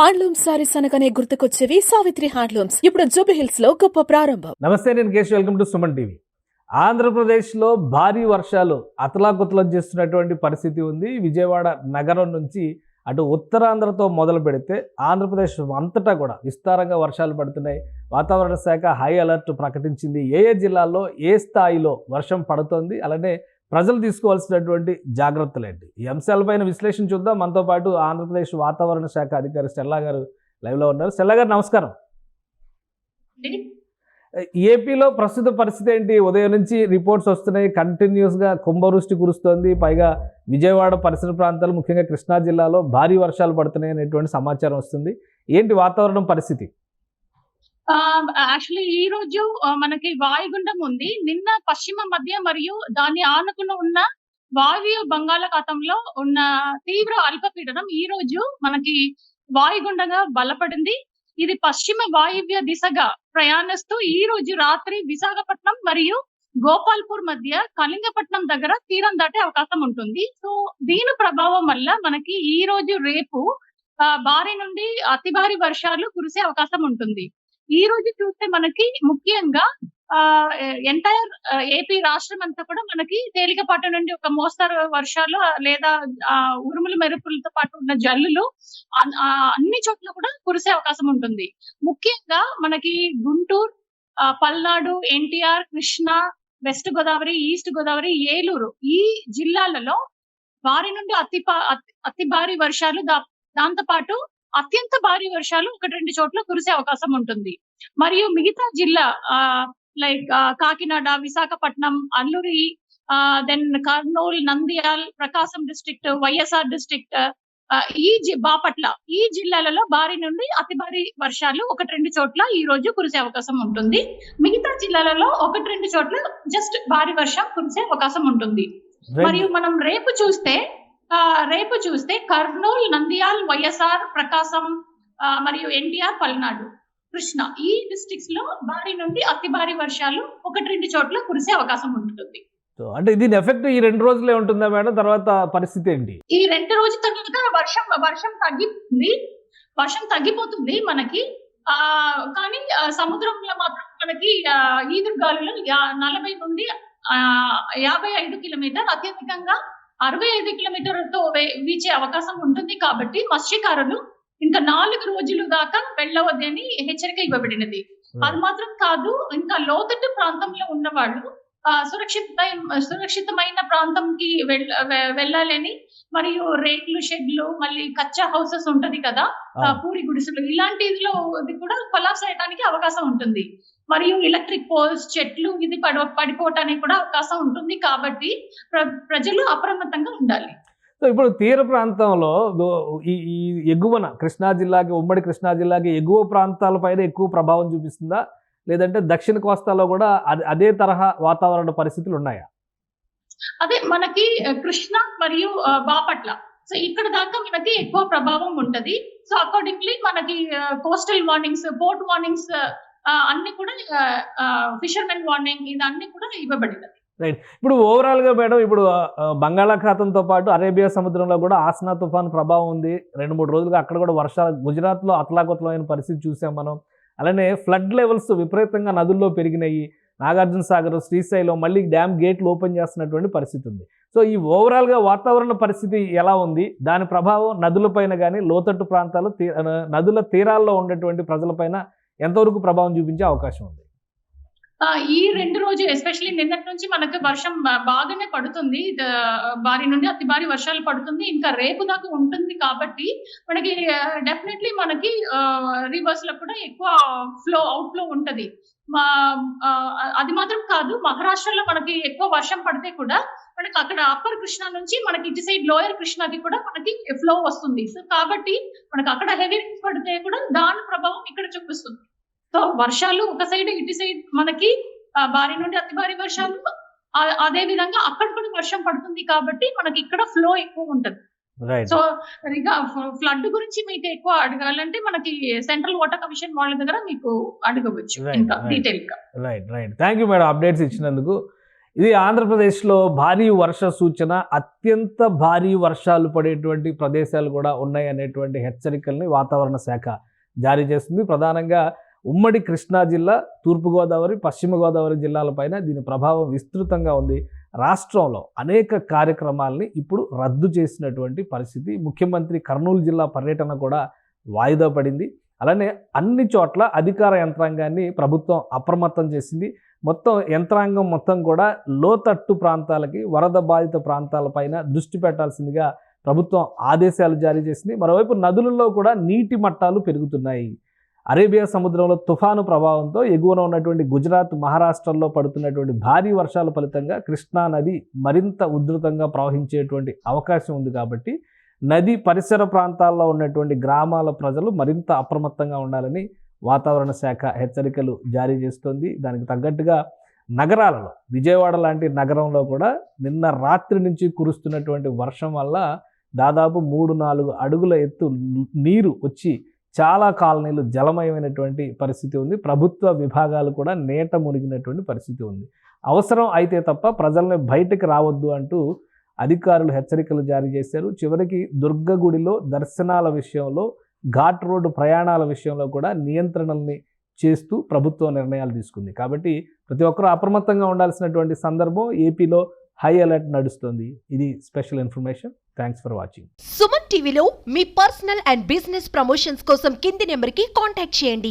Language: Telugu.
హ్యాండ్లూమ్ సారీస్ అనగానే గుర్తుకొచ్చేవి. సావిత్రి హ్యాండ్లూమ్స్. ఇప్పుడు జూబి హిల్స్లో గొప్ప ప్రారంభం. నమస్తే నేను Kesh welcome to Suman TV. ఆంధ్రప్రదేశ్లో భారీ వర్షాలు అతలాకుతలం చేస్తున్నటువంటి పరిస్థితి ఉంది. విజయవాడ నగరం నుంచి అటు ఉత్తరాంధ్రతో మొదలు పెడితే ఆంధ్రప్రదేశ్ అంతటా కూడా విస్తారంగా వర్షాలు పడుతున్నాయి. వాతావరణ శాఖ హై అలర్ట్ ప్రకటించింది. ఏ ఏ జిల్లాల్లో ఏ స్థాయిలో వర్షం పడుతోంది? అలానే ప్రజలు తీసుకోవాల్సినటువంటి జాగ్రత్తలు ఏంటి ఈ అంశాలపైన విశ్లేషణ చూద్దాం. మనతో పాటు ఆంధ్రప్రదేశ్ వాతావరణ శాఖ అధికారి స్టెల్లా గారు లైవ్లో ఉన్నారు. స్టెల్లా గారు నమస్కారం. ఏపీలో ప్రస్తుత పరిస్థితి ఏంటి? ఉదయం నుంచి రిపోర్ట్స్ వస్తున్నాయి. కంటిన్యూస్గా కుంభవృష్టి కురుస్తోంది. పైగా విజయవాడ పరిసర ప్రాంతాలు ముఖ్యంగా కృష్ణా జిల్లాలో భారీ వర్షాలు పడుతున్నాయి అనేటువంటి సమాచారం వస్తుంది. ఏంటి వాతావరణం పరిస్థితి? యాక్చువల్లీ ఈ రోజు మనకి వాయుగుండం ఉంది. నిన్న పశ్చిమ మధ్య మరియు దాని ఆనుకుని ఉన్న వాయువ్య బంగాళాఖాతంలో ఉన్న తీవ్ర అల్పపీడనం ఈ రోజు మనకి వాయుగుండంగా బలపడింది. ఇది పశ్చిమ వాయువ్య దిశగా ప్రయాణిస్తూ ఈ రోజు రాత్రి విశాఖపట్నం మరియు గోపాల్పూర్ మధ్య కళింగపట్నం దగ్గర తీరం దాటే అవకాశం ఉంటుంది. సో దీని ప్రభావం వల్ల మనకి ఈ రోజు రేపు భారీ నుండి అతి భారీ వర్షాలు కురిసే అవకాశం ఉంటుంది. ఈ రోజు చూస్తే మనకి ముఖ్యంగా ఎంటైర్ ఏపీ రాష్ట్రం అంతా కూడా మనకి తేలికపాటి నుండి ఒక మోస్తరు వర్షాలు లేదా ఆ, ఉరుములు మెరుపులతో పాటు ఉన్న జల్లులు ఆ, అన్ని చోట్ల కూడా కురిసే అవకాశం ఉంటుంది. ముఖ్యంగా మనకి గుంటూరు ఆ, Palnadu NTR Krishna west Godavari east Godavari Eluru ఈ జిల్లాలలో భారీ నుండి అతి అతి- అతి భారీ వర్షాలు దా- దాంతో పాటు అత్యంత భారీ వర్షాలు ఒకటి రెండు చోట్ల కురిసే అవకాశం ఉంటుంది. మరియు మిగతా జిల్లా like Kakinada Visakhapatnam Alluri then Kurnool Nandyal Prakasam district YSR district ఈ జి బాపట్ల ఈ జిల్లాలలో భారీ నుండి అతి భారీ వర్షాలు ఒకటి రెండు చోట్ల ఈ రోజు కురిసే అవకాశం ఉంటుంది. మిగతా జిల్లాలలో ఒకటి రెండు చోట్ల జస్ట్ భారీ వర్షం కురిసే అవకాశం ఉంటుంది. మరియు మనం రేపు చూస్తే రేపు చూస్తే కర్నూలు నంద్యాల్ వైఎస్ఆర్ ప్రకాశం మరియు ఎన్టీఆర్ పల్నాడు. కృష్ణ ఈ డిస్ట్రిక్ట్స్లో భారీ నుండి అతి భారీ వర్షాలు ఒకటి రెండు చోట్ల కురిసే అవకాశం ఉంటుంది. అంటే దీని ఎఫెక్ట్ ఈ రెండు రోజులే ఉంటుందా మేడం? తర్వాత పరిస్థితి ఏంటి? ఈ రెండు రోజుల తర్వాత వర్షం వర్షం తగ్గిపోతుంది. వర్షం తగ్గిపోతుంది మనకి. ఆ కానీ సముద్రంలో మాత్రం మనకి ఆ, ఈదురుగాలులు యా- నలభై నుండి ఆ, యాభై ఐదు కిలోమీటర్ అత్యధికంగా అరవై ఐదు కిలోమీటర్లతో వీచే అవకాశం ఉంటుంది. కాబట్టి మత్స్యకారులు ఇంకా నాలుగు రోజులు దాకా వెళ్ళవద్దని హెచ్చరిక ఇవ్వబడినది. అది మాత్రం కాదు ఇంకా లోతట్టు ప్రాంతంలో ఉన్న వాళ్ళు సురక్షిత సురక్షితమైన ప్రాంతంకి వెళ్ళాలని మరియు రేకులు షెడ్లు మళ్ళీ కచ్చా హౌసెస్ ఉంటది కదా. పూరి గుడిసెలు ఇలాంటి ఇదిలో ఇది కూడా కొలాప్స్ అయ్యడానికి అవకాశం ఉంటుంది. మరియు ఎలక్ట్రిక్ పోల్స్ చెట్లు ఇది పడ పడిపోవటానికి కూడా అవకాశం ఉంటుంది కాబట్టి ప్ర- ప్రజలు అప్రమత్తంగా ఉండాలి. సో ఇప్పుడు తీర ప్రాంతంలో ఈ ఎగువన కృష్ణా జిల్లాకి ఉమ్మడి కృష్ణా జిల్లాకి ఎగువ ప్రాంతాలపైన ఎక్కువ ప్రభావం చూపిస్తుందా? లేదంటే దక్షిణ కోస్తాలో కూడా అదే- తరహా వాతావరణ పరిస్థితులు ఉన్నాయా? అదే మనకి కృష్ణ మరియు బాపట్ల. సో ఇక్కడ దాకా మనకి ఎక్కువ ప్రభావం ఉంటది. సో అకార్డింగ్లీ మనకి కోస్టల్ వార్నింగ్స్ పోర్ట్ వార్నింగ్స్ అన్ని కూడా ఫిషర్మెన్ వార్నింగ్ ఇది అన్ని కూడా ఇవ్వబడినది ఇప్పుడు ఓవరాల్గా మేడం ఇప్పుడు బంగాళాఖాతంతో పాటు అరేబియా సముద్రంలో కూడా ఆసనా తుఫాన్ ప్రభావం ఉంది. రెండు మూడు రోజులుగా అక్కడ కూడా వర్షాలు గుజరాత్లో అతలాకుతలమైన పరిస్థితి చూసాం మనం. అలానే ఫ్లడ్ లెవెల్స్ విపరీతంగా నదుల్లో పెరిగినాయి. నాగార్జున సాగర్ శ్రీశైలం మళ్ళీ డ్యామ్ గేట్లు ఓపెన్ చేస్తున్నటువంటి పరిస్థితి ఉంది. సో ఈ ఓవరాల్గా వాతావరణ పరిస్థితి ఎలా ఉంది? దాని ప్రభావం నదులపైన కానీ లోతట్టు ప్రాంతాలు తీ- నదుల తీరాల్లో ఉండేటువంటి ప్రజలపైన ఎంతవరకు ప్రభావం చూపించే అవకాశం ఉంది? ఈ రెండు రోజు ఎస్పెషల్లీ నిన్నటి నుంచి మనకు వర్షం బాగానే పడుతుంది. భారీ నుండి అతి భారీ వర్షాలు పడుతుంది. ఇంకా రేపు దాకా ఉంటుంది కాబట్టి మనకి డెఫినెట్లీ మనకి రివర్స్లో కూడా ఎక్కువ ఫ్లో అవుట్ ఫ్లో ఉంటది. మా అది మాత్రం కాదు మహారాష్ట్రలో మనకి ఎక్కువ వర్షం పడితే కూడా మనకి అక్కడ అప్పర్ కృష్ణ నుంచి మనకి ఇటు సైడ్ లోయర్ కృష్ణకి కూడా మనకి ఫ్లో వస్తుంది. సో కాబట్టి మనకి అక్కడ హెవీ పడితే కూడా దాని ప్రభావం ఇక్కడ చూపిస్తుంది. సో వర్షాలు ఒక సైడ్ ఇటు సైడ్ మనకి భారీ నుండి అతి భారీ వర్షాలు అదే విధంగా అక్కడ కూడా వర్షం పడుతుంది కాబట్టి మనకి ఇక్కడ ఫ్లో ఎక్కువ ఉంటది. రైట్ సో ఫ్లడ్ గురించి మీకు ఎక్కువ అడగాలంటే మనకి సెంట్రల్ వాటర్ కమిషన్ వాళ్ళ దగ్గర మీకు అడగవచ్చు ఇంకా. డీటెయిల్గా. Right right thank you madam updates ఇచ్చినందుకు. ఇది ఆంధ్రప్రదేశ్లో భారీ వర్ష సూచన అత్యంత భారీ వర్షాలు పడేటువంటి ప్రదేశాలు కూడా ఉన్నాయి అనేటువంటి హెచ్చరికల్ని వాతావరణ శాఖ జారీ చేస్తుంది ప్రధానంగా ఉమ్మడి కృష్ణా జిల్లా తూర్పుగోదావరి పశ్చిమ గోదావరి జిల్లాలపైన దీని ప్రభావం విస్తృతంగా ఉంది. రాష్ట్రంలో అనేక కార్యక్రమాల్ని ఇప్పుడు రద్దు చేసినటువంటి పరిస్థితి. ముఖ్యమంత్రి కర్నూలు జిల్లా పర్యటన కూడా వాయిదా పడింది. అలానే అన్ని చోట్ల అధికార యంత్రాంగాన్ని ప్రభుత్వం అప్రమత్తం చేసింది. మొత్తం యంత్రాంగం మొత్తం కూడా లోతట్టు ప్రాంతాలకి వరద బాధిత ప్రాంతాలపైన దృష్టి పెట్టాల్సిందిగా ప్రభుత్వం ఆదేశాలు జారీ చేసింది. మరోవైపు నదులలో కూడా నీటి మట్టాలు పెరుగుతున్నాయి. అరేబియా సముద్రంలో తుఫాను ప్రభావంతో ఎగువన ఉన్నటువంటి గుజరాత్ మహారాష్ట్రలో పడుతున్నటువంటి భారీ వర్షాల ఫలితంగా కృష్ణా నది మరింత ఉధృతంగా ప్రవహించేటువంటి అవకాశం ఉంది కాబట్టి నది పరిసర ప్రాంతాల్లో ఉన్నటువంటి గ్రామాల ప్రజలు మరింత అప్రమత్తంగా ఉండాలని వాతావరణ శాఖ హెచ్చరికలు జారీ చేస్తోంది. దానికి తగ్గట్టుగా నగరాలలో విజయవాడ లాంటి నగరంలో కూడా నిన్న రాత్రి నుంచి కురుస్తున్నటువంటి వర్షం వల్ల దాదాపు మూడు నాలుగు అడుగుల ఎత్తు నీరు వచ్చి చాలా కాలనీలు జలమయమైనటువంటి పరిస్థితి ఉంది. ప్రభుత్వ విభాగాలు కూడా నేట మునిగినటువంటి పరిస్థితి ఉంది. అవసరం అయితే తప్ప ప్రజల్ని బయటకు రావద్దు అంటూ అధికారులు హెచ్చరికలు జారీ చేశారు. చివరికి దుర్గగుడిలో దర్శనాల విషయంలో ఘాట్ రోడ్డు ప్రయాణాల విషయంలో కూడా నియంత్రణల్ని చేస్తూ ప్రభుత్వం నిర్ణయాలు తీసుకుంది. కాబట్టి ప్రతి ఒక్కరూ అప్రమత్తంగా ఉండాల్సినటువంటి సందర్భం ఏపీలో హై అలర్ట్ నడుస్తుంది. ఇది special information. Thanks for watching Suman టీవీలో మీ పర్సనల్ అండ్ బిజినెస్ ప్రమోషన్స్ కోసం కింది నెంబర్కి కాంటాక్ట్ చేయండి.